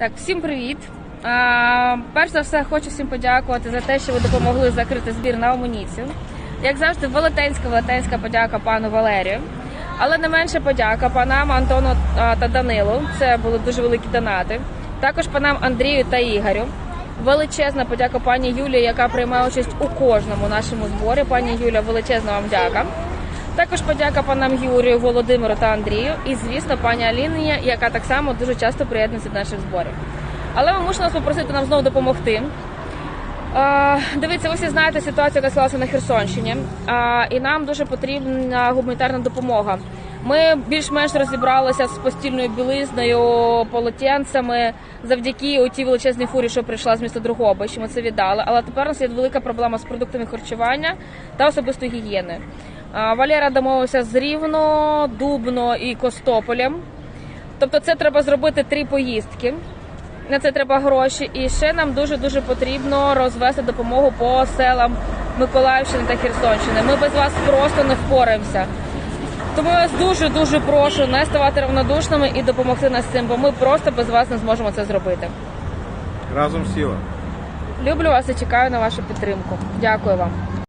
Так, всім привіт. А, перш за все, хочу всім подякувати за те, що ви допомогли закрити збір на амуніцію. Як завжди, велетенська велетенська подяка пану Валерію. Але не менше подяка панам Антону та Данилу. Це були дуже великі донати. Також панам Андрію та Ігорю. Величезна подяка пані Юлії, яка приймає участь у кожному нашому зборі. Пані Юля, величезна вам дяка. Також подяка панам Юрію, Володимиру та Андрію. І, звісно, пані Аліні, яка так само дуже часто приєднується до наших зборів. Але ми мусимо вас попросити нам знову допомогти. Е, Дивіться, ви всі знаєте ситуацію, яка склалася на Херсонщині, Е, і нам дуже потрібна гуманітарна допомога. Ми більш-менш розібралися з постільною білизною, полотенцями завдяки тій величезній фурі, що прийшла з міста Другобич. Ми це віддали. Але тепер у нас є велика проблема з продуктами харчування та особистою гігієною. Валера домовився з Рівно, Дубно і Костополем. Тобто, це треба зробити три поїздки. На це треба гроші. І ще нам дуже дуже потрібно розвести допомогу по селам Миколаївщини та Херсонщини. Ми без вас просто не впораємося. Тому я вас дуже дуже прошу не ставати равнодушними і допомогти нас з цим, бо ми просто без вас не зможемо це зробити. Разом сила. Люблю вас і чекаю на вашу підтримку. Дякую вам.